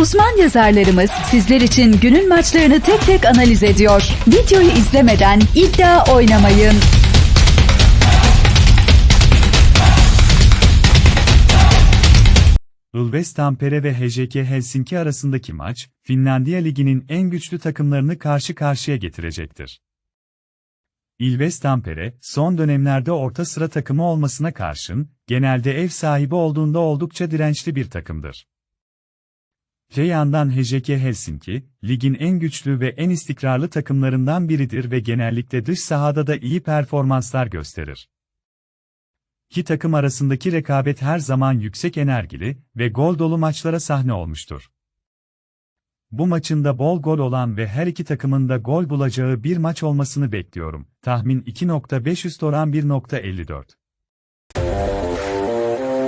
Uzman yazarlarımız sizler için günün maçlarını tek tek analiz ediyor. Videoyu izlemeden iddia oynamayın. Ilves Tampere ve HJK Helsinki arasındaki maç, Finlandiya Ligi'nin en güçlü takımlarını karşı karşıya getirecektir. Ilves Tampere, son dönemlerde orta sıra takımı olmasına karşın, genelde ev sahibi olduğunda oldukça dirençli bir takımdır. Öte yandan HJK Helsinki, ligin en güçlü ve en istikrarlı takımlarından biridir ve genellikle dış sahada da iyi performanslar gösterir. İki takım arasındaki rekabet her zaman yüksek enerjili ve gol dolu maçlara sahne olmuştur. Bu maçın da bol gol olan ve her iki takımın da gol bulacağı bir maç olmasını bekliyorum. Tahmin 2.5 oran 1.54.